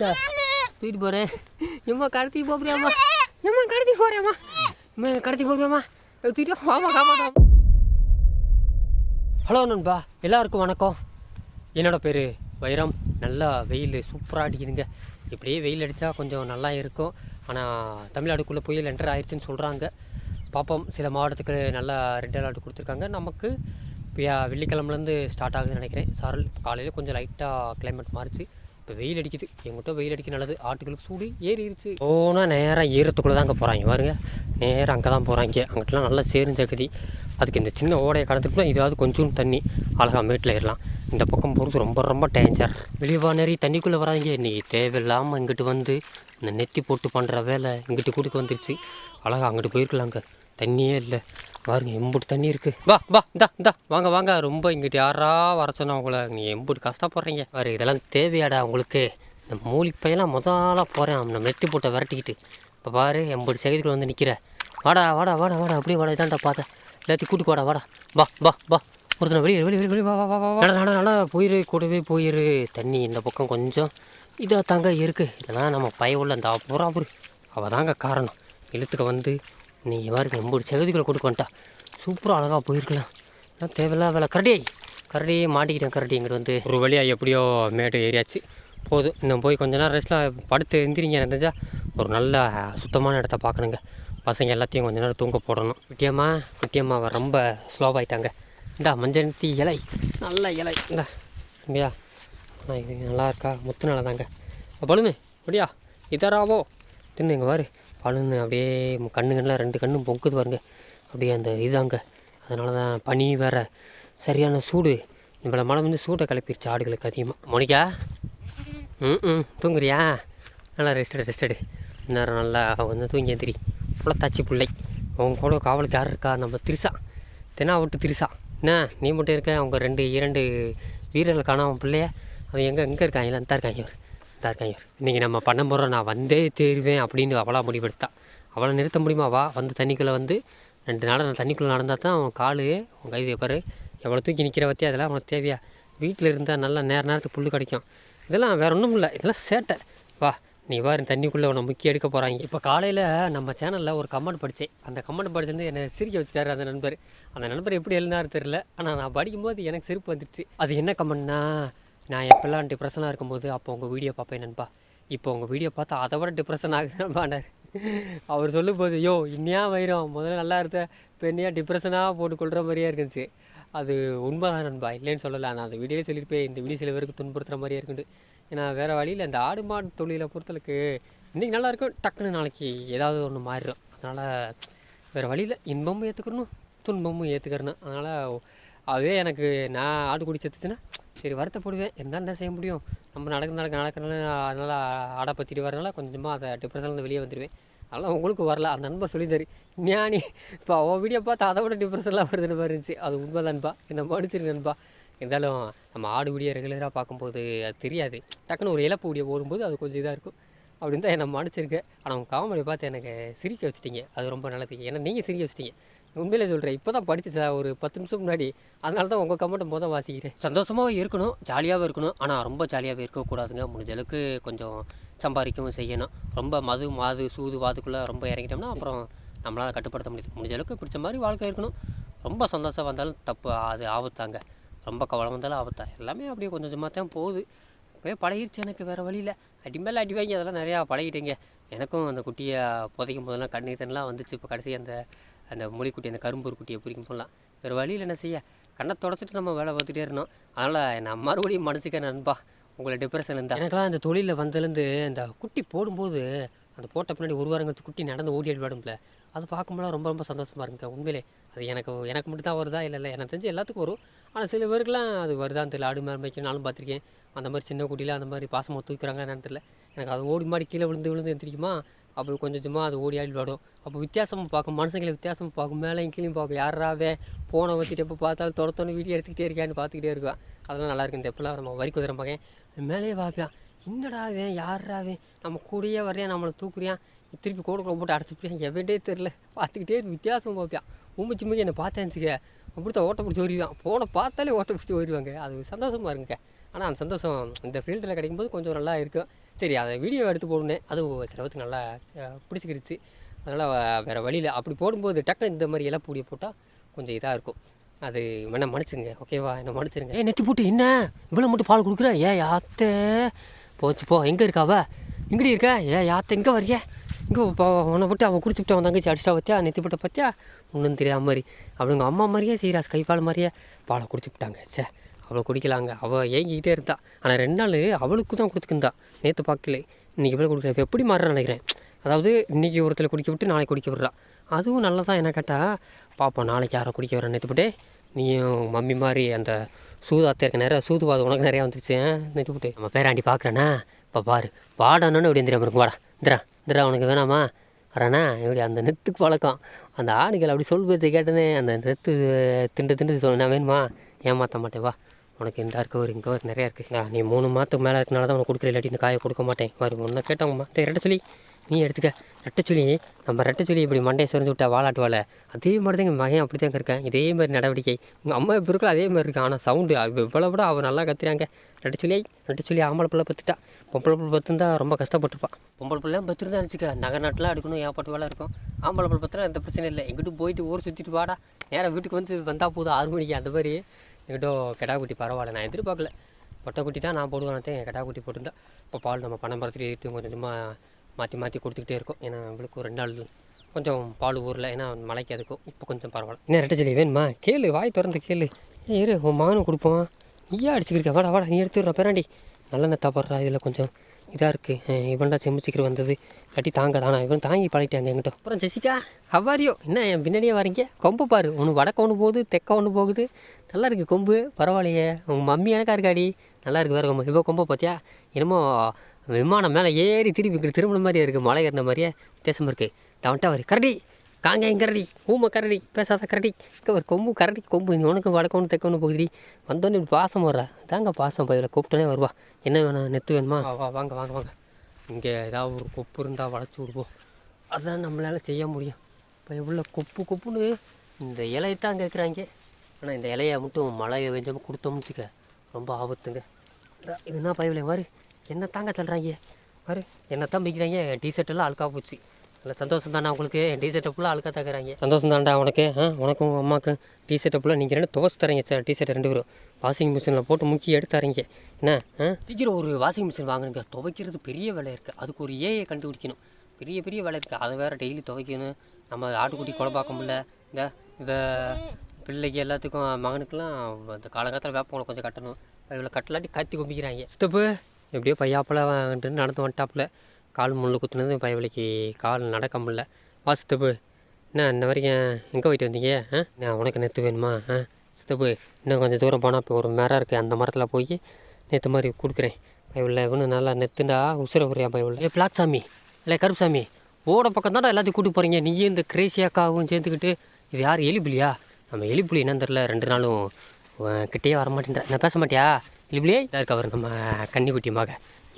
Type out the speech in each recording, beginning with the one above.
தூக்கிட்டு போகிறேன் எம்மா கடத்தி போறியாம்மா எம்மா கடத்தி போறியாம்மா அம்மா கடத்தி போறியாம்மா தூக்கிட்டு வாமா ஆமாம் ஹலோ நண்பா எல்லாருக்கும் வணக்கம். என்னோடய பேர் வைரம். நல்லா வெயில் சூப்பராக அடிக்குதுங்க. இப்படியே வெயில் அடித்தா கொஞ்சம் நல்லா இருக்கும். ஆனால் தமிழ்நாடுக்குள்ளே புயல் என்டர் ஆயிடுச்சுன்னு சொல்கிறாங்க பார்ப்போம் சில மாவட்டத்துக்கு நல்லா ரெட் அலர்ட் கொடுத்துருக்காங்க. நமக்கு இப்போ வெள்ளிக்கிழமலேருந்து ஸ்டார்ட் ஆகுதுன்னு நினைக்கிறேன். சாரல் காலையில் கொஞ்சம் லைட்டாக கிளைமேட் மாறிச்சு. இப்போ வெயில் அடிக்குது எங்கிட்ட வெயில் அடிக்க நல்லது. ஆட்டுகளுக்கு சூடு ஏறிடுச்சு போனால் நேராக ஈரத்துக்குள்ளே தான் அங்கே போகிறாங்க பாருங்க. நேராக அங்கே தான் போகிறாங்க அங்கிட்டலாம் நல்லா சேரும் சகதி அதுக்கு இந்த சின்ன ஓடையை கடந்துட்டு தான் இதாவது கொஞ்சம் தண்ணி அழகாக மேட்டில் ஏறலாம். இந்த பக்கம் போகிறது ரொம்ப ரொம்ப டேஞ்சர் வெளியே நிறைய தண்ணிக்குள்ளே வராதிங்க. இன்றைக்கி தேவையில்லாமல் இங்கிட்டு வந்து இந்த நெத்தி போட்டு பண்ணுற வேலை இங்கிட்டு கூட்டுக்கு வந்துருச்சு. அழகாக அங்கிட்டு போயிருக்கலாங்க. தண்ணியே இல்லை. பாருங்க எம்புட்டு தண்ணி இருக்குது வா வா இந்தா இந்தா வாங்க வாங்க. ரொம்ப இங்கிட்டு யாரா வர சொன்னா உங்களை நீ எம்புட்டு கஷ்டப்படுறீங்க. பாரு இதெல்லாம் தேவையாடா உங்களுக்கு. இந்த மூலிப்பையெல்லாம் முதல்ல போகிறேன் நம்ம நெத்தி போட்டை விரட்டிக்கிட்டு. இப்போ பாரு எம்புட்டு சைதுக்குள்ள வந்து நிற்கிற வாடா வாடா வாடா வாடா. அப்படியே வாடா இதான்டா பார்த்தேன் எல்லாத்தையும் கூட்டிக்கு வாடா வாடா. வா வா வா. ஒருத்தனை வெளியே வெளியே வெளியே வா வா வா வா நட நடா நடா. போயிரு கூடவே போயிரு. தண்ணி இந்த பக்கம் கொஞ்சம். இதாக தாங்க இருக்குது இதெல்லாம் நம்ம பய உள்ள அந்த புறாபுரு அவள் தாங்க காரணம். இழுத்துக்க வந்து நீங்கள் பாருங்க ரொம்ப செகதிகளை கொடுக்க வந்துட்டா. சூப்பராக அழகாக போயிருக்கலாம் நான் தேவையில்ல வேலை. கரடி கரடி மாட்டிக்கிட்டேன். கரடி இங்கிட்டு வந்து ஒரு வழியாக எப்படியோ மேடு ஏறியாச்சு. போதும் இன்னும் போய் கொஞ்ச நேரம் ரெஸ்ட்டில் படுத்து எந்திரிங்க. எனக்கு ஒரு நல்ல சுத்தமான இடத்த பார்க்கணுங்க. பசங்க எல்லாத்தையும் கொஞ்ச நேரம் தூங்க போடணும். குட்டியம்மா குட்டியம்மாவை ரொம்ப ஸ்லோவாயிட்டாங்க இந்தா மஞ்சள் நிறுத்தி இலை. நல்ல இலை. இந்தா இல்லையா நான் இது நல்லா இருக்கா? முத்து நல்லா தாங்க. பழுனு அப்படியா? இதராவோ? தின்னு இங்கே பாரு. பழுன்னு அப்படியே மு- கண்ணுங்கள்லாம் ரெண்டு கண்ணும் பொங்குது பாருங்க. அப்படியே அந்த இதாங்க. அதனால தான் பனி வேற சரியான சூடு. இவ்வளோ மழை வந்து சூட்டை கிளப்பிடுச்சு ஆடுகளுக்கு அதிகமாக மோனிகா? ம். ம் தூங்குறியா? நல்லா ரெஸ்டடு ரெஸ்டடு நேரம் நல்லா வந்து தூங்கி எந்திரி. புள்ளத்தாச்சி பிள்ளை. உங்க கூட காவலுக்கு யார் இருக்கா? நம்ம திரிசா தென்னா விட்டு திரிசா என்ன? நீ மட்டும் இருக்க? அவங்க ரெண்டு இரண்டு வீரர்கள் காணாம பிள்ளைய. அவன் எங்கே எங்கே இருக்காங்க இல்லை தான் இருக்காங்க இவர். தான் இருக்காங்க இன்றைக்கி நம்ம பண்ண போகிறோம் நான் வந்தே தேருவேன் அப்படின்னு அவளாக முடிவெடுத்தா. அவளை நிறுத்த முடியுமா? வா. வந்து தண்ணிக்குள்ளே வந்து ரெண்டு நாள் நான் தண்ணிக்குள்ளே நடந்தால் தான் அவன் காலு அவன் கைது பாரு. எவ்வளோ தூக்கி நிற்கிற பற்றி அதெல்லாம் அவனுக்கு தேவையா? வீட்டில் இருந்தால் நல்லா நேர நேரத்துக்கு புல் கிடைக்கும். இதெல்லாம் வேறு ஒன்றும் இல்லை. இதெல்லாம் சேட்டை. வா. நீ வா தண்ணிக்குள்ளே உன்னை முக்கிய எடுக்க போகிறாங்க இப்போ காலையில் நம்ம சேனலில் ஒரு கமெண்ட் படித்தேன் அந்த கமெண்ட் படிச்சிருந்து என்னை சிரிக்க வச்சுட்டாரு அந்த நண்பர். அந்த நண்பர் எப்படி எழுதினாரு தெரில ஆனால் நான் படிக்கும்போது எனக்கு சிரிப்பு வந்துடுச்சு அது என்ன கமெண்ட்னா நான் எப்போல்லாம் டிப்ரெஷனாக இருக்கும்போது அப்போ உங்கள் வீடியோ பார்ப்பேன் நண்பா. இப்போ உங்கள் வீடியோ பார்த்தா அதை விட டிப்ரெஷன் ஆகுதுன்னு அவர் சொல்லும்போது யோ இன்னியா வைரம் முதல்ல நல்லா இருந்த இப்போ டிப்ரெஷனாக போட்டு கொள்கிற மாதிரியே இருந்துச்சு. அது உண்மைதான் நண்பா இல்லைன்னு சொல்லலை. நான் அந்த வீடியோவே சொல்லியிருப்பேன் இந்த வீடியோ சில பேருக்கு துன்புறுத்துகிற மாதிரியே இருக்குண்டு. ஏன்னா வேறு வழியில் இந்த ஆடு மாடு தொழிலை பொறுத்தளவுக்கு இன்றைக்கி நல்லா இருக்கும் டக்குன்னு நாளைக்கு ஏதாவது ஒன்று மாறிடும். அதனால் வேறு வழியில் இன்பமும் ஏற்றுக்கணும் துன்பமும் ஏற்றுக்கிறணும் அதனால் அதுவே எனக்கு நான் ஆடு குடி செத்துச்சுன்னா சரி வருத்தப்படுவேன். இருந்தாலும் என்ன செய்ய முடியும்? நம்ம நடக்க நடக்க நடக்கிறனால அதனால் ஆடை பற்றிட்டு வரனால கொஞ்சமாக அதை டிப்ரெஷன்லேருந்து வெளியே வந்துடுவேன் அதெல்லாம் உங்களுக்கு வரல. அந்த நண்பர் சொல்லித்தார் ஞானி இப்போ அவன் வீடியோ பார்த்து அதை விட டிப்ரெஷன்லாம் வருதுன்னு மாதிரி இருந்துச்சு. அது உண்மைதான்பா என்ன மன்னிச்சிருங்க நண்பா. இருந்தாலும் நம்ம ஆடு வீடியோ ரெகுலராக பார்க்கும்போது அது தெரியாது. டக்குன்னு ஒரு இழப்பு வீடியோ போடும்போது அது கொஞ்சம் இதாக இருக்கும். அப்படின்னு தான் என்னை மன்னிச்சிருக்கேன் ஆனால் உங்கள் காமெடி பார்த்து எனக்கு சிரிக்க வச்சுட்டீங்க. அது ரொம்ப நல்லது ஏன்னா நீங்கள் சிரிக்க வச்சுட்டீங்க. உண்மையிலே சொல்கிறேன் இப்போ தான் படிச்சு சார் ஒரு பத்து நிமிஷம் முன்னாடி. அதனால தான் உங்கள் கமெண்ட்டை மொதல் வாசிக்கிறேன். சந்தோஷமாகவும் இருக்கணும் ஜாலியாகவும் இருக்கணும். ஆனால் ரொம்ப ஜாலியாகவே இருக்கக்கூடாதுங்க. முடிஞ்ச அளவுக்கு கொஞ்சம் சம்பாதிக்கவும் செய்யணும். ரொம்ப மது மாது சூது வாதுக்குள்ளே ரொம்ப இறங்கிட்டோம்னா அப்புறம் நம்மளால் கட்டுப்படுத்த முடியாது. முடிஞ்ச அளவுக்கு பிடிச்ச மாதிரி வாழ்க்கை இருக்கணும். ரொம்ப சந்தோஷம் வந்தாலும் தப்பு அது ஆபத்தாங்க. ரொம்ப கவலை வந்தாலும் ஆபத்தா. எல்லாமே அப்படியே கொஞ்சம் கொஞ்சமாக தான் போகுது. அப்படியே பழகிருச்சு எனக்கு வேறு வழியில் அடி மேலே அடி வாங்கி அதெல்லாம் நிறையா பழகிட்டேங்க. எனக்கும் அந்த குட்டியை புதைக்கும் போதெல்லாம் கண்ணீர் தண்ணெலாம் வந்துச்சு. இப்போ கடைசி அந்த அந்த மொழிக்குட்டி அந்த கரும்பூர் குட்டியை பிடிக்கும் போடலாம் வேறு வழியில் என்ன செய்ய? கண்ணை தொடச்சிட்டு நம்ம வேலை பார்த்துட்டே இருந்தோம் அதனால் நான் மறுபடியும் மனசுக்க நண்பா. உங்களை டிப்ரெஷன் இருந்தால் எனக்குலாம் அந்த தொழிலில் வந்ததுலேருந்து இந்த குட்டி போடும்போது அந்த போட்ட பின்னாடி ஒரு வாரம் கழிச்சு குட்டி நடந்து ஓடி ஆடி விடும்ல அது பார்க்கும்போது ரொம்ப ரொம்ப சந்தோஷமாக இருக்குங்க உண்மையிலே. அது எனக்கு எனக்கு மட்டும் தான் வருதா? இல்லை இல்லை. எனக்கு தெரிஞ்சு எல்லாத்துக்கும் வரும். ஆனால் சில பேருக்குலாம் அது வருதான்னு தெரியல. ஆடு மாதிரி மேய்க்கணும்னாலும் பார்த்துருக்கேன். அந்த மாதிரி சின்ன குட்டியில் அந்த மாதிரி பாசமாக தூக்குறாங்க என்னன்னு தெரியல. எனக்கு அது ஓடி மாடி கீழே விழுந்து விழுந்து எந்திரிக்குமா அப்போ கொஞ்சம் கொஞ்சமாக அது ஓடி ஆடி விளாடும். அப்போ வித்தியாசமாக பார்க்கும் மனுஷங்களை வித்தியாசமாக பார்க்கும். மேலேயும் கீழே பார்க்கும். யாராவே ஃபோனை வச்சுட்டு எப்போ பார்த்தாலும் தொடத்தோன்னு வீடியோ எடுத்துக்கிட்டே இருக்கான்னு பார்த்துக்கிட்டே இருக்கான் அதெல்லாம் நல்லா இருக்கு இந்த எப்பெல்லாம் நம்ம வரி குதிரை மகன். மேலேயே பார்ப்பான் என்னடாவே யாராவே நம்ம கூடயே வரையான் நம்மளை தூக்குறியான் திருப்பி கூட போட்டு அடைச்சிப்பியான் எவன்டே தெரில பார்த்துக்கிட்டே இருக்கு, வித்தியாசமா பார்ப்பான் உமிச்சு மூஞ்சி என்னை பார்த்தேன் அப்படித்தான் ஓட்ட பிடிச்சி ஓடிவான் ஃபோனை பார்த்தாலே ஓட்ட பிடிச்சி ஓடிவாங்க அது சந்தோஷமாக இருக்குங்க. ஆனால் அந்த சந்தோஷம் இந்த ஃபீல்டில் கிடைக்கும்போது கொஞ்சம் நல்லா இருக்கும். சரி அதை வீடியோ எடுத்து போடணும் அது சிலவத்துக்கு நல்லா பிடிச்சிக்கிருச்சு. அதனால் வேறு வழியில் அப்படி போடும்போது டக்குனு இந்த மாதிரி இலை பூடியை போட்டால் கொஞ்சம் இதாக இருக்கும். அது வேணா மன்னிச்சுங்க ஓகேவா என்ன மன்னிச்சிருங்க. ஏ நெத்தி போட்டு என்ன? இவ்வளோ மட்டும் பால் கொடுக்குற? ஏ யாத்தே? போச்சு போ. எங்கே இருக்காவ இங்கடி இருக்க? ஏ யாத்த எங்கே வரிய இங்கே உன்னை விட்டு அவன் குடிச்சுட்டு அவன் தங்கச்சி அடிச்சிட்டா பார்த்தியா நெத்தி போட்ட பார்த்தியா ஒன்றும் தெரியாத மாதிரி. அவளுங்க அம்மா மாதிரியே செய்கிறா கைப்பால் மாதிரியே பாலை குடிச்சுக்கிட்டாங்க சே அவளை குடிக்கலாங்க. அவள் ஏங்கிக்கிட்டே இருந்தா. ஆனால் ரெண்டு நாள் அவளுக்கு தான் கொடுத்துக்கிருந்தா நேற்று பார்க்கல. இன்றைக்கி இவ்வளோ கொடுக்குறேன் இப்போ எப்படி மாறுறேன்னு நினைக்கிறேன். அதாவது இன்றைக்கி ஒருத்தர் குடிக்க விட்டு நாளைக்கு குடிக்க விட்றா. அதுவும் நல்லதான் என்ன கேட்டால் பாப்போம் நாளைக்கு யாரை குடிக்க வரேன் நேற்றுப்பட்டு நீயும் மம்மி மாதிரி அந்த சூதாத்த இருக்க நிறையா சூதுவாதம் உனக்கு நிறையா வந்துருச்சு நேற்றுப்பட்டு நம்ம பேராண்டி பார்க்குறேன்னா இப்போ பாரு பாடணுன்னு எப்படி தெரியாமல் இருக்கும் வாடா. இந்திரா இந்திரா உனக்கு வேணாமா? வரேண்ணா இப்படி அந்த நெத்துக்கு பழக்கம். அந்த ஆடுகள் அப்படி சொல் பேச்சு கேட்டனே அந்த நெத்து திண்டு திண்டு சொல்ல நான் வேணுமா? ஏமாற்ற மாட்டேன் வா. உனக்கு இந்த இருக்க ஒரு இங்கே ஒரு நிறையா இருக்குது நீ மூணு மாதத்துக்கு மேலே இருக்கனால தான் உனக்கு கொடுக்குற இல்லாட்டி இந்த காயை கொடுக்க மாட்டேன். மாதிரி ஒன்றா கேட்டவங்கம்மா டே ரெட்டை சொல்லி. நீ எடுத்துக்க. ரெட்டச்சொலி நம்ம ரெட்டச்சொலி இப்படி மண்டையை சுரந்து விட்டா வாழாட்டு வாழை அதே மாதிரி தான் எங்கள் மகன் அப்படி தான் இருக்கேன். இதே மாதிரி நடவடிக்கை. உங்கள் அம்மா இப்போ இருக்கல அதே மாதிரி இருக்கு ஆனால் சவுண்டு இவ்வளோ விட அவள் நல்லா கத்துறாங்க. ரெட்டச்சொல்லி ரெட்டச்சொலி ஆம்பளை பிள்ளை பத்துட்டா. பொம்பளை பிள்ளை பத்துருந்தா ரொம்ப கஷ்டப்பட்டுப்பான் பொம்பளை பிள்ளை பத்துருந்தா இருந்துச்சுக்க நகை நாட்டெலாம் எடுக்கணும் ஏப்பாட்டு வேலை இருக்கும். ஆம்பளை பிள்ளை பத்தினா எந்த பிரச்சனை இல்லை. எங்கிட்ட போயிட்டு ஊர் சுற்றிட்டு வாடா. நேராக வீட்டுக்கு வந்து வந்தால் போதும். ஆறு மணிக்கு அந்த மாதிரி. எங்கிட்ட கிடா குட்டி பரவாயில்ல. நான் எதிர்பார்க்கல. பொட்டை குட்டி தான் நான் போடுவேன் என் கிடா குட்டி போட்டிருந்தா. இப்போ பால் நம்ம பணம் பரத்துட்டு கொஞ்சம் கொஞ்சமாக மாற்றி மாற்றி கொடுத்துக்கிட்டே இருக்கும். ஏன்னா இவளுக்கு ரெண்டு நாள் கொஞ்சம் பால் ஊரில் ஏன்னா மலைக்கு அதுக்கும் இப்போ கொஞ்சம் பரவாயில்ல. என்ன ரெட்டை சொல்லி வேணுமா? கேளு வாய் திறந்து கேளு. ஏய், இரு உன் மகனும் கொடுப்போம். நீயா அடிச்சுக்கிருக்க? வாடா வாடா நீ எடுத்துடுற பேராண்டி. நல்லெண்ணெய் தப்படுறா இதில் கொஞ்சம் இதாக இருக்குது இவன்டா செம்மிச்சிக்கிற வந்தது. கட்டி தாங்க தானா இவன் தாங்கி பழகிட்டாங்க என்கிட்ட. அப்புறம் ஜெசிகா அவ்வாரியோ என்ன என் பின்னாடியே வரீங்க? கொம்பு பாரு. ஒன்று வடக்க ஒன்று போகுது தெக்க ஒன்று போகுது. நல்லா இருக்குது கொம்பு. பரவாயில்லையே. உங்கள் மம்மி எனக்கா இருக்காடி. நல்லா இருக்குது வேறு கொம்பு. இப்போ கொம்பை பார்த்தியா? என்னமோ விமானம் மேலே ஏறி திருப்பி இங்கே திரும்பின மாதிரியே இருக்குது மலை ஏறின மாதிரியே வித்தியாசமாக இருக்குது தவன்ட்டா வரு கரடி காங்கே கரடி ஊமை கரடி பேசாத கரடி இங்கே ஒரு கொம்பு கரடி கொம்பு நீ உனக்கு வடக்கொன்று தைக்கணும் போகுதுடி. வந்தோடனே இப்படி பாசம் வர்றா. தாங்க பாசம் பையில கூப்பிட்டோன்னே வருவா. என்ன வேணும் நெத்து வேணுமா? வா, வாங்க வாங்க வாங்க. இங்கே ஏதாவது ஒரு கொப்பு இருந்தால் வளைச்சி விடுவோம் அதுதான் நம்மளால் செய்ய முடியும். இப்போ எவ்வளோ கொப்பு கொப்புன்னு இந்த இலையை தான் கேட்குறாங்க ஆனால் இந்த இலையை மட்டும் மழை வெஞ்சமாக கொடுத்தோம்னு வச்சுக்க ரொம்ப ஆபத்துங்க. இதுனா இது என்ன பயவில்லை மாதிரி என்ன தாங்க சொல்கிறாங்க பாரு என்ன தான் பிடிக்கிறாங்க டிஷர்ட் எல்லாம் அழுக்கா போச்சு. நல்ல சந்தோஷம் தானே உங்களுக்கு. டிஷர்ட்டை ஃபுல்லாக அழுக்கா தக்குறாங்க. சந்தோஷம் தான்டா உனக்கு. ஆ உனக்கும் உங்கள் அம்மாவுக்கு டிஷர்ட்டை ஃபுல்லாக நீங்கள் ரெண்டு துவச்சு தரீங்க சார் டிஷர்ட் ரெண்டு பேரும். வாஷிங் மிஷினில் போட்டு முக்கி எடுத்தாரீங்க என்ன? ஆ? சீக்கிரம் ஒரு வாஷிங் மிஷின் வாங்கினுங்க. துவைக்கிறது பெரிய வேலை இருக்குது அதுக்கு ஒரு ஏஐ கண்டுபிடிக்கணும். பெரிய பெரிய வேலை இருக்குது அதை வேறு டெய்லி துவைக்கணும். நம்ம ஆட்டுக்குட்டி கொலை பார்க்க முடியல. இந்த இந்த பிள்ளைக்கு எல்லாத்துக்கும் மகனுக்கெல்லாம் அந்த காலகாலத்தில் வேப்பங்களை கொஞ்சம் கட்டணும். இவ்வளோ கட்டலாட்டி கத்தி கும்பிக்கிறாங்க. ஸ்டெப்பு எப்படியோ பையாப்பில் வந்துட்டு நடந்து வந்துட்டாப்புல. கால் முள்ளு குத்துனது பயவலிக்கு கால் நடக்க முடில வா சித்தப்பு. என்ன இன்ன வரைக்கும் எங்கே போயிட்டு வந்தீங்க? ஆ? நான் உனக்கு நெத்து வேணுமா? ஆ? சித்தப்பு இன்னும் கொஞ்சம் தூரம் போனால் இப்போ ஒரு மரம் இருக்குது அந்த மரத்தில் போய் நேற்று மாதிரி கொடுக்குறேன். பயவில்லை இவனு நல்லா நெத்துண்டா உசுர உரையா பயவில்லை ஏ பிளாக் சாமி இல்லை கருப்புசாமி. ஓட பக்கம் தான் எல்லாத்தையும் கூட்டு போகிறீங்க நீயும் இந்த கிரேசியாக்காவும் சேர்ந்துக்கிட்டு. இது யார் எலிப்புலியா? நம்ம எலிப்புலி என்னன்னு தெரில ரெண்டு நாளும் கிட்டேயே வர மாட்டேன்ற நான் பேச மாட்டியா? இப்படியே இதாக இருக்கவர் நம்ம கன்னிக்குட்டி மக.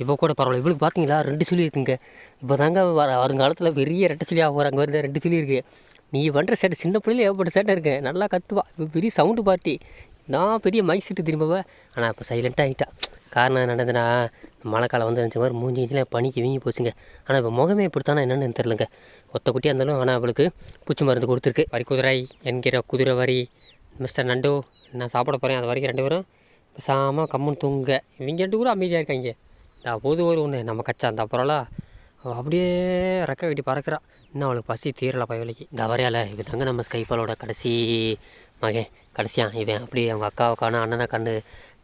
இப்போ கூட பரவாயில்ல இவளுக்கு பார்த்தீங்களா ரெண்டு சொல்லி இருக்குங்க. இப்போ தாங்க வர வருங்காலத்தில் பெரிய ரெட்டை சொல்லி ஆக போகிறாங்க வருது ரெண்டு சுழி இருக்குது நீ பண்ணுற சேட்டை சின்ன பிள்ளையில ஏகப்பட்ட சேட்டை இருக்கேன் நல்லா கத்துவா. இப்போ பெரிய சவுண்டு பார்ட்டி நான் பெரிய மைக் செட்டு திரும்பவே ஆனால் இப்போ சைலண்ட்டாக ஆகிட்டா காரணம் என்னதுன்னா நடந்ததுன்னா மழைக்காலம் வந்து இருந்துச்சு மாதிரி மூஞ்சி இஞ்சில் பனிக்கு வீங்கி போச்சுங்க. ஆனால் இப்போ முகமே இப்படித்தானே என்னென்னு தெரிலங்க ஒத்த குட்டியாக இருந்தாலும் ஆனால் அவளுக்கு பூச்சி மருந்து கொடுத்துருக்கு. வரி குதிரை என்கிற குதிரை வரி. மிஸ்டர் நண்டு நான் சாப்பிட போகிறேன் அது வரைக்கும் ரெண்டு பேரும். பேசாமல் கம்முன்னு தூங்க. இவங்க ரெண்டு அமைதியாக இருக்காங்க. நான் போது ஒரு ஒன்று நம்ம கச்சா அந்த அப்புறம்ல அப்படியே ரெக்க கட்டி பறக்கிறா. இன்னும் அவளுக்கு பசி தீரலை பயவலைக்கு இந்த வரையால இது தாங்க நம்ம ஸ்கைப்பாலோட கடைசி மகன். கடைசியான் இவன் அப்படி அவங்க அக்காவை காண அண்ணனை கண்டு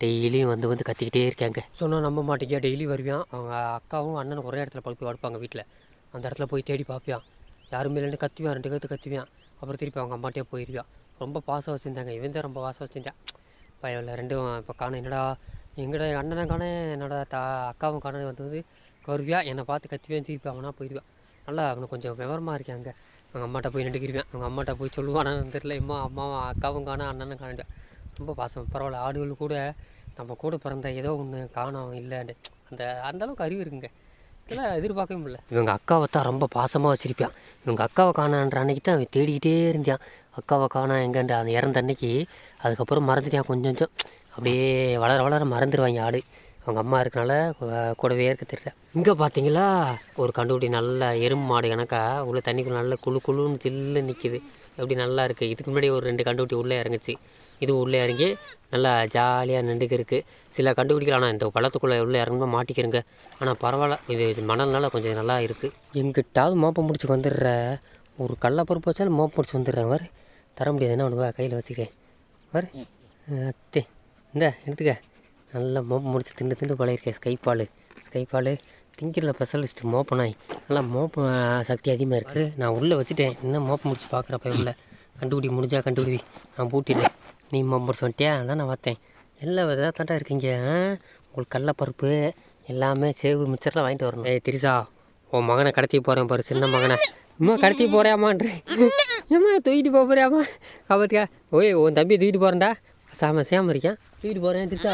டெய்லியும் வந்து வந்து கத்திக்கிட்டே இருக்காங்க. சொன்னால் நம்ப மாட்டேங்க டெய்லி வருவான் அவங்க அக்காவும் அண்ணனும் ஒரே இடத்துல பழுப்பி வடுப்பாங்க வீட்டில் அந்த இடத்துல போய் தேடி பார்ப்பியான் யாருமே இல்லைன்னு கத்துவான் ரெண்டு கற்று கத்துவான் அப்புறம் திருப்பி அவங்க அம்மாட்டே போயிருவான் ரொம்ப பாசம் வச்சுருந்தாங்க. இவன் தான் ரொம்ப பாசம் வச்சுருந்தான். பையன் ரெண்டும் இப்போ காண என்னடா எங்கடா அண்ணனை காண என்னோட தா அக்காவும் காண வந்து கருவியாக என்னை பார்த்து கத்துவேன் திருப்பி அவனா போயிடுவான் நல்லா அவனுக்கு கொஞ்சம் விவரமாக இருக்கேன் அங்கே. அவங்க அம்மாட்ட போய் நின்றுக்கிருவேன் அவங்க அம்மாட்ட போய் சொல்லுவானான்னு தெரில இம்மா அம்மாவும் அக்காவும் காண அண்ணனும் காணிட்டேன் ரொம்ப பாசம். பரவாயில்ல ஆடுகள் கூட நம்ம கூட பிறந்த ஏதோ ஒன்று காணோம் இல்லைன்னு. அந்த அந்தளவுக்கு அறிவு இருக்குங்க. இதெல்லாம் எதிர்பார்க்கவே முடியல. இவங்க அக்காவை தான் ரொம்ப பாசமாக வச்சிருப்பான். இவங்க அக்காவை காணான்ற அன்னைக்கு தான் அவன் தேடிக்கிட்டே இருந்தான் அக்கா காணா எங்கேண்டு? அந்த இறந்த அன்னைக்கு அதுக்கப்புறம் மறந்துட்டான். கொஞ்சம் கொஞ்சம் அப்படியே வளர வளர மறந்துடுவாங்க ஆடு அவங்க அம்மா இருக்கனால கூடவே இருக்க தெரியல. இங்கே பார்த்தீங்களா ஒரு கண்டுபிடி நல்ல எறும்பு மாடு கணக்கா உள்ள தண்ணிக்குள்ள நல்ல குளு குளுன்னு சில்லு நிற்கிது எப்படி நல்லா இருக்குது இதுக்கு முன்னாடி ஒரு ரெண்டு கண்டுபிடி உள்ளே இறங்குச்சு. இது உள்ளே இறங்கி நல்லா ஜாலியாக நின்றுக்கு இருக்குது சில கண்டுபிடிக்கலாம் ஆனால் இந்த பள்ளத்துக்குள்ளே உள்ளே இறங்கும்போது மாட்டிக்கிறங்க ஆனால் பரவாயில்ல. இது இது மணல்னால கொஞ்சம் நல்லா இருக்குது எங்கிட்டாவது மோப்பம் முடிச்சு வந்துடுற. ஒரு கடலப்பருப்பு வச்சாலும் மோப்பம் முடிச்சு வந்துடுறேன் வரு தர முடியாது என்ன கையில் வச்சுக்கிறேன் வர அத்தே இந்த எடுத்துக்க. நல்லா மோப்பம் முடிச்சு திண்டு திண்டு பழகிருக்கேன் ஸ்கைப்பால் ஸ்கைப்பால் திங்கிறதுல ஸ்பெஷலிஸ்ட் மோப்பனாய். நல்லா மோப்ப சக்தி அதிகமாக இருக்குது நான் உள்ளே வச்சுட்டேன். இன்னும் மோப்பம் முடிச்சு பார்க்குறப்ப உள்ள. கண்டுபிடி முடிஞ்சா கண்டுபிடி. நான் பூட்டிட்டேன் நீ மோப்பம் முடிச்சு வந்துட்டியா? அதான் நான் பார்த்தேன். எல்லா விதா தாண்டா இருக்கீங்க ஆ? உங்களுக்கு கடலப்பருப்பு எல்லாமே சேவு மிச்சர்லாம் வாங்கிட்டு வரணும். ஏய் திரிசா உன் மகனை கடத்தி போகிறேன் பாரு சின்ன மகனை. இன்னும் கடத்தி போகிறேம்மான்றே ஏம்மா தூக்கிட்டு போக போறியாம்மா காப்பாத்தியா ஓய் உன் தம்பி தூக்கிட்டு போகிறேன்டா சாம சேம இருக்கேன் தூக்கிட்டு போகிறேன் திருச்சா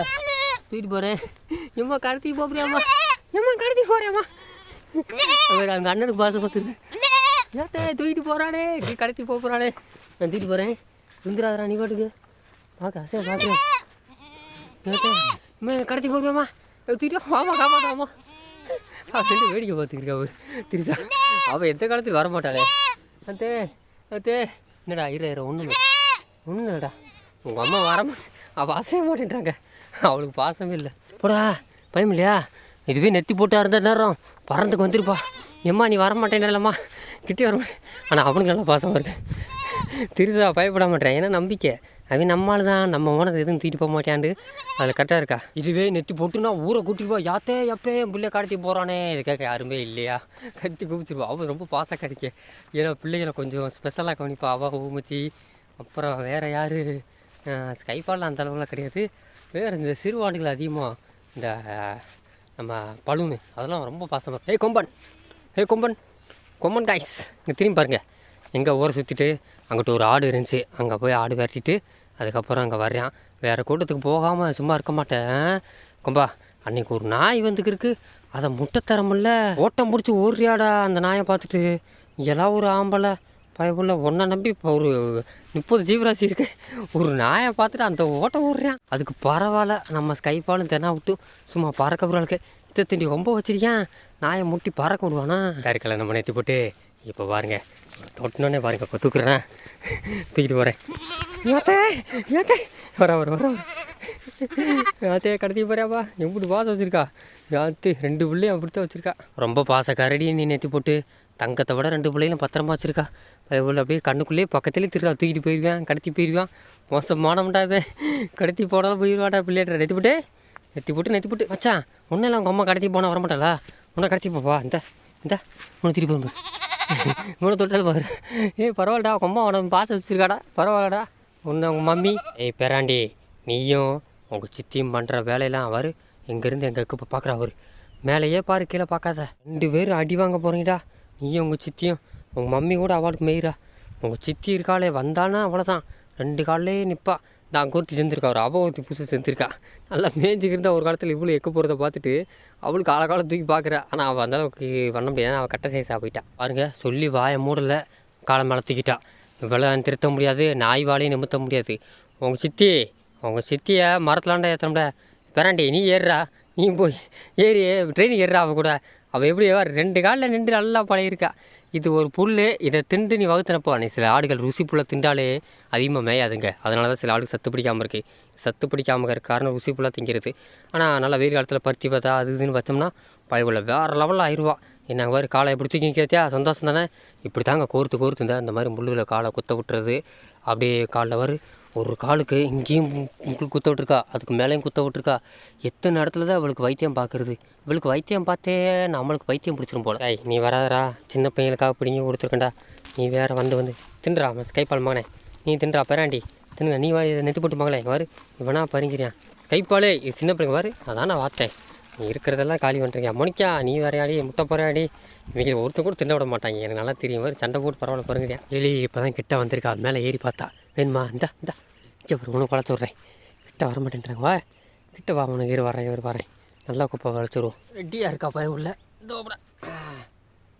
தூக்கிட்டு போகிறேன் எம்மா கடத்தி போக போறியாம்மா எம்மா கடத்தி போறியாம்மா அவர் அந்த அண்ணனுக்கு பாச பார்த்துருக்கு ஏத்தே தூக்கிட்டு போகிறானே கடத்தி போக போகிறானே நான் தூக்கிட்டு போகிறேன் விழுந்துடாதரா நீ பாட்டுக்கு. பார்க்க அசையா பார்க்குறேன் ஏத்தே இம்மா கடத்தி போறியாம்மா தூக்கிட்டு வாமா காப்பாத்தாமா அவன் வேடிக்கை பார்த்துக்கிருக்கா அவ. திருசா அவள் எந்த காலத்தில் வரமாட்டாளே. அத்தே அத்தே என்னடா இரு இரு ஒன்றும் ஒன்றும் இல்லைடா. உங்கள் அம்மா வர அவள் அசைய மாட்டேன்றாங்க. அவளுக்கு பாசமே இல்லை. போடா பயம் இல்லையா? இதுவே நெத்தி போட்டா இருந்த நேரம் பறந்துக்கு வந்துருப்பா எம்மா நீ வர மாட்டேன்றலம்மா கிட்டே வர மாட்டேன் ஆனால் அவனுக்கு நல்லா பாசமாக இருக்கு. திருசா பயப்பட மாட்டேன். ஏன்னா நம்பிக்கை. அவன் நம்மளால தான் நம்ம ஓனது எதுவும் தூக்கிட்டு போக மாட்டாண்டு அதில் கரெக்டாக இருக்கா? இதுவே நெத்தி போட்டுனா ஊரை கூட்டிட்டு போ. யாத்தே எப்பே என் பிள்ளை கடத்தி போகிறானே இது கேட்க யாருமே இல்லையா? கத்தி குமிச்சிருப்பா அவள் ரொம்ப பாசம் கிடைக்க ஏன்னா பிள்ளைகளை கொஞ்சம் ஸ்பெஷலாக கவனிப்பா. அவள் ஊமிச்சி அப்புறம் வேறு யார்? ஸ்கைஃபால்லாம் அந்த அளவுலாம் கிடையாது. வேறு இந்த சிறுவாண்டுகள் அதிகமாக இந்த நம்ம பலூனு அதெல்லாம் ரொம்ப பாசமாக ஏய் கொம்பன். ஏய் கொம்பன். கொம்பன் காய்ஸ் இங்கே திரும்பி பாருங்கள் எங்கே ஊரை சுற்றிட்டு அங்கிட்ட ஒரு ஆடு இருந்துச்சு. அங்கே போய் ஆடு விரட்டிட்டு அதுக்கப்புறம் அங்கே வர்றான். வேறு கூட்டத்துக்கு போகாமல் சும்மா இருக்க மாட்டேன். கும்பா அன்னைக்கு ஒரு நாய் வந்துக்கிருக்கு. அதை முட்டை தரமில்ல ஓட்டம் பிடிச்சி ஓடுறியாடா அந்த நாயை பார்த்துட்டு. எல்லாம் ஒரு ஆம்பளை. பயப்புள்ள ஒன்றை நம்பி இப்போ ஒரு முப்பது ஜீவராசி இருக்கு. ஒரு நாயை பார்த்துட்டு அந்த ஓட்டம் ஓடுறேன். அதுக்கு பரவாயில்ல. நம்ம ஸ்கைப்பாலும் தெனா விட்டு சும்மா பறக்க விடுறாளுக்கு இத்தை திண்டி ரொம்ப வச்சிருக்கேன் நாயை முட்டி பறக்க விடுவானா? டேரக்டில் நம்ம நேற்று போட்டு இப்போ பாருங்க. தொட்டினோடனே பாருங்க இப்போ தூக்குறேன் தூக்கிட்டு போகிறேன் ஏத்தே ஏத்தே வர வர வர யாத்தே கடத்தி போறியாப்பா? எப்படி பாசம் வச்சிருக்கா? யாத்து ரெண்டு பிள்ளையும் அப்படித்தான் வச்சிருக்கா. ரொம்ப பாச கரடி நீ நேற்றி போட்டு. தங்கத்தை விட ரெண்டு பிள்ளைகளும் பத்திரமா வச்சிருக்கா. பயவுள்ள அப்படியே கண்ணுக்குள்ளேயே பக்கத்துலேயே திருடா தூக்கிட்டு போயிடுவேன் கடத்தி போயிடுவான் மோசமானவன்டாவே கடத்தி போனாலும் போயிடுவாடா பிள்ளைகிட்ட நெத்தி போட்டு நெத்தி போட்டு நெத்தி போட்டு. மச்சான் ஒன்றும் இல்லை உங்கள் அம்மா கடத்தி போனால் வரமாட்டாளா? உன்னை கடத்தி போப்பா இந்த இந்த. உன்னை திருப்பி மூணு இவனை தொட்டாலும் பாரு. ஏய் பரவாயில்லடா உங்கள் அம்மா உனக்கு பாசம் வச்சிருக்காடா. பரவாயில்லடா. உன்னை உங்கள் மம்மி. ஏய் பேராண்டி நீயும் உங்கள் சித்தியும் பண்ணுற வேலையெல்லாம் அவர் இங்கேருந்து எங்கள் இப்போ பார்க்குறா அவர். மேலேயே பாரு கீழே பார்க்காத ரெண்டு பேரும் அடி வாங்க போகிறீங்கடா நீயும் உங்கள் சித்தியும். உங்கள் மம்மி கூட அவளுக்கு மெயிரா. உங்கள் சித்தி இருக்காளே வந்தானா அவ்வளோதான் ரெண்டு காலிலே நிற்பா நான் கோர்த்தி செஞ்சுருக்கா ஒரு அவ புதுசு செஞ்சுருக்கா நல்லா மேய்ஞ்சிக்கிருந்தா ஒரு காலத்தில் இவ்வளோ எக்க போகிறத பார்த்துட்டு அவளுக்கு காலகாலம் தூக்கி பார்க்குறா. ஆனால் அவள் அந்த அளவுக்கு பண்ண முடியாது. அவள் கட்ட சைஸாக போயிட்டா. பாருங்க சொல்லி வாயை மூடலை. காலம் மேலே தூக்கிட்டா. இவ்வளோ திருத்த முடியாது. நாய் வாழையும் நிமித்த முடியாது. உங்கள் சித்தி உங்கள் சித்தியை மரத்துலாண்டா ஏற்றணும்டா பிறாண்டி நீ ஏறுறா. நீ போய் ஏறி ட்ரெயினுக்கு ஏறுறா அவள் கூட. அவள் எப்படி ரெண்டு காலில் நின்று நல்லா பழையிருக்கா இது ஒரு புல் இதை திண்டு நீ வகுத்தினப்போ நீ சில ஆடுகள் ருசி புல்லை திண்டாலே அதிகமாக மேயாதுங்க. அதனால தான் சில ஆடுகள் சத்து பிடிக்காமல் இருக்குது சத்து பிடிக்காமல் இருக்க காரணம் ருசி புல்லாக திங்கிறது. ஆனால் நல்லா வெயில் காலத்தில் பருத்தி பார்த்தா அது இதுன்னு வச்சோம்னா பயவுள்ள வேறு லெவலில் ஆயிடுவா என்ன மாதிரி காலை எப்படி தூக்கி கேத்தியா சந்தோஷம் தானே? இப்படி தாங்க கோர்த்து கோர்த்து இந்த மாதிரி முள்ளில் காலை குத்த விட்டுறது. அப்படியே காலில் வரு ஒரு காலுக்கு இங்கேயும் உங்களுக்கு குத்த விட்ருக்கா அதுக்கு மேலேயும் குத்த விட்ருக்கா எத்தனை இடத்துல தான் இவளுக்கு வைத்தியம் பார்க்குறது? இவளுக்கு வைத்தியம் பார்த்தே நம்மளுக்கு வைத்தியம் பிடிச்சிரும் போல. ஐய் நீ வராதரா சின்ன பையனுக்காக பிடிங்கி கொடுத்துருக்கண்டா நீ வேற வந்து வந்து. தின்றா ஸ்கைப்பால் மகனே. நீ தின்றா பெராண்டி. தின்னுங்க நீ வா நெத்து போட்டு மகளே வாரு. இவனா பறிங்கிறியான் கைப்பாலே இது சின்ன பிள்ளைங்க வாரு. அதான் நான் பார்த்தேன் இருக்கிறதெல்லாம் காலி பண்ணுறீங்க மொனிக்கா நீ வேறையாடி முட்டை போறாடி இவங்க ஒருத்தர் கூட தின்ன விட மாட்டாங்க. எனக்கு நல்லா தெரியும். மாதிரி சண்டை போட்டு பரவாயில்ல பாருங்கறியா எலி இப்போ தான் கிட்ட வந்திருக்கா. மேலே ஏறி பார்த்தா. வேணுமா? இந்தா இந்தா. இங்கே ஒரு உனக்கு குழச்சி விட்றேன். கிட்ட வர மாட்டேன்றாங்க. வா. கிட்ட வா உனக்கு இரு வரேன் இவர் வரேன் நல்லா குப்பை வளைச்சிருவோம் ரெட்டியாக இருக்கா பயம் உள்ள இந்த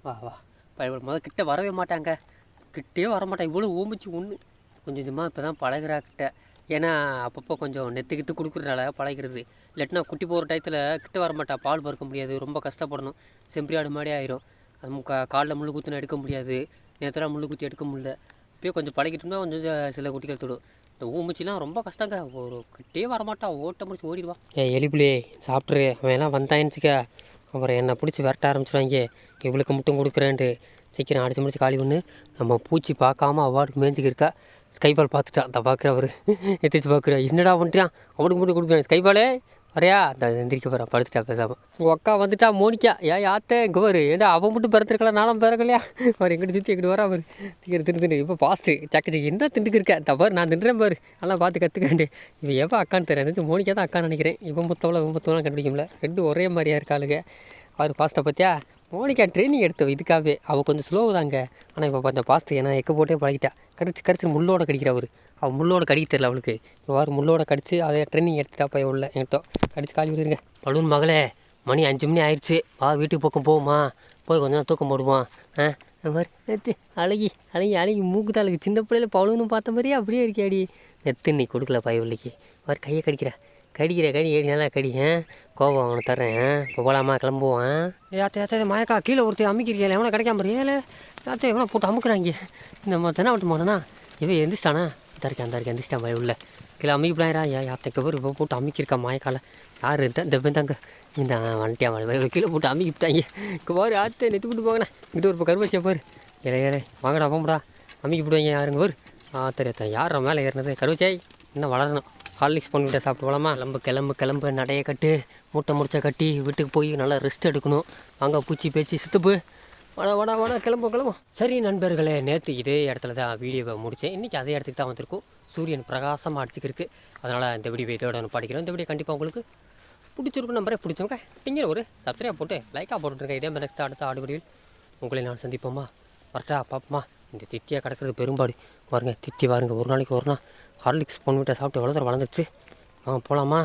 வா வா. பயப்பட முதல் கிட்ட வரவே மாட்டாங்க. கிட்டே வர மாட்டாங்க இவ்வளோ ஓம்பிச்சு ஒன்று கொஞ்சம் கொஞ்சமாக இப்போ தான் பழகுறா கிட்ட. ஏன்னா அப்பப்போ கொஞ்சம் நெத்து கித்து கொடுக்குறதுனால பழகிறது இல்லாட்டினா குட்டி போகிற டயத்தில் கிட்ட வர மாட்டா. பால் பறக்க முடியாது. ரொம்ப கஷ்டப்படணும். செம்பரி ஆடு மாதிரி ஆயிரும். அது கா காலில் முள்ளு குத்துனா எடுக்க முடியாது. நேரத்தில் முள்ளு குத்தி எடுக்க முடியல. இப்போயே கொஞ்சம் பழகிட்டோம்னா கொஞ்சம் சில குட்டிகள் தொடும். இந்த ஊமிச்சிலாம் ரொம்ப கஷ்டங்க. ஒரு கிட்டே வரமாட்டான் ஓட்ட முடிச்சு ஓடிடுவா. ஏ எலிபுலி சாப்பிட்ரு அவன் எல்லாம் வந்தாயின்னுச்சுக்க அப்புறம் என்னை பிடிச்சி விரட்ட ஆரம்பிச்சிடுவாங்க இவளுக்கு மட்டும் கொடுக்குறேன்ட்டு. சீக்கிரம் அடிச்சு முடிச்சு காலி பண்ணு. நம்ம பூச்சி பார்க்காம அவார்டுக்கு மேய்ஞ்சிக்கு இருக்கா ஸ்கைபால் பார்த்துட்டான். அந்த பார்க்குற அவர். எத்திரிச்சு பார்க்குறா என்னடா பண்ணுறான் அவனுக்கு மட்டும் கொடுக்குறேன். ஸ்கைபாலே வரையா? அந்த எந்திரிக்க போகிறான் படுத்துட்டா பேசாமல் உங்கள் அக்கா வந்துட்டா மோனிக்கா ஏன் யாத்தே இங்கே வரு ஏன்டா அவன் மட்டும் பிறந்திருக்கலாம் நானும் பிறக்கலையா? அவர் எங்கிட்ட சுற்றி எங்கிட்ட வரா அவர் திங்கிற திரு தின்னு இப்போ பாஸ்ட்டு சக்கு சக்கி என்ன திண்டுக்கு இருக்க? தவறு நான் தின்றேன் பாரு. நல்லா பார்த்து கற்றுக்காண்டு இவன் எவ்வளோ அக்கான்னு தெரியாது மோனிக்கா தான் அக்கான்னு நினைக்கிறேன். இவன் மொத்தவளோ இவன் மொத்தவெல்லாம் கண்டுபிடிக்கல ரெண்டும் ஒரே மாதிரியா இருக்காளுங்க. அவர் பாஸ்ட்டை பார்த்தியா? மோனிகா ட்ரைனிங் எடுத்தவ இதுக்காகவே. அவள் கொஞ்சம் ஸ்லோவு தாங்க. ஆனால் இப்போ கொஞ்சம் பாஸ்ட்டு ஏன்னா எக்க போட்டே பழகிட்டா. கடிச்சு கடிச்சு முள்ளோட கடிக்கிறா அவர். அவள் முள்ளோட கடிக்க தெரியல அவளுக்கு. இவ்வாறு முள்ளோட கடிச்சு அதை ட்ரைனிங் எடுத்துட்டா போய் உள்ள. என்கிட்ட கடிச்சு காலி விடுங்க பலூன் மகளே மணி அஞ்சு மணி ஆயிடுச்சு வா வீட்டுக்கு பக்கம் போமா போய் கொஞ்ச நேரம் தூக்கம் போடுவான் ஆ? மாதிரி அழகி அழகி அழகி மூக்கு தான் அழகு சின்ன பிள்ளையில பலூன்னு பார்த்த மாதிரியே அப்படியே இருக்கியாடி. நெத்து நீ கொடுக்கல பயவில்லைக்கு வர கையை கடிக்கிற. கடிக்கிற கடி ஏடி நல்லா கடி கோபம் அவனை தர்றேன் இப்போ போகலாமா கிளம்புவான் யாத்த யாத்த மயக்கா கீழே ஒருத்தர் அமுக்கிறியா எவனை கிடைக்காம ஏழை யாத்த எவனை போட்டு அமுக்குறாங்க? இந்த ம தென்ன விட்டு மாட்டனா இவன் எந்திரிச்சிட்டானா? இந்த இருக்கேன் அந்த இருக்கேன் எந்திரிச்சிட்டான் பய உள்ள. கீழே அமுக்கிப்படாயிரா ஏன் யாத்தக்க பேர் இப்போ போட்டு அமுக்கியிருக்கா மாயக்கால? யார் இருந்தா இந்த தாங்க? இந்த வந்துட்டியா வய கீழே போட்டு அமுக்கிட்டாங்க இப்போ பாரு ஆத்த நெத்து விட்டு போங்கண்ணா இங்கிட்ட ஒரு கருவச்சியா பாரு. ஏலே ஏலே வாங்கடா போங்கடா. அமுக்கி விடுவாங்க யாருங்க பாரு ஆத்தரியத்த யார் மேலே ஏறினது? கருவச்சாய் இன்னும் வளரணும். ஹார்லிக்ஸ் பண்ணிக்கிட்ட சாப்பிட்டு போகலாமா கிளம்பு கிளம்பு கிளம்பு நடைய கட்டு மூட்டை முடிச்ச கட்டி வீட்டுக்கு போய் நல்லா ரெஸ்ட் எடுக்கணும். வாங்க பூச்சி பேச்சு சித்துப்பு. வாடா வாடா வாடா கிளம்பு கிளம்பும் சரி நண்பர்களே நேற்று இதே இடத்துல தான் வீடியோவை முடித்தேன் இன்றைக்கி அதே இடத்துக்கு தான் வந்திருக்கும். சூரியன் பிரகாசமாக அடிச்சுக்கிருக்கு. அதனால் இந்த வீடியோ இதோட ஒன்று படிக்கிறோம். இந்த வீடியோ கண்டிப்பாக உங்களுக்கு பிடிச்சிருக்கும் நம்பரே பிடிச்சவங்க. நீங்கள் ஒரு சப்ஸ்கிரைப் போட்டு லைக்காக போட்டுருங்க. இதே மாதிரி நெக்ஸ்ட் அடுத்த ஆடு உங்களை நான் சந்திப்போம்மா வரட்டா பாப்பமா? இந்த திட்டியாக கிடக்கிறது பெரும்பாடு. பாருங்கள் திட்டி பாருங்க ஒரு நாளைக்கு ஒரு நாள். ஹார்லிக்ஸ் போன்விட்டை சாப்பிட்டு எவ்வளோ தூரம் வளர்ந்துச்சு அவங்க போகலாமா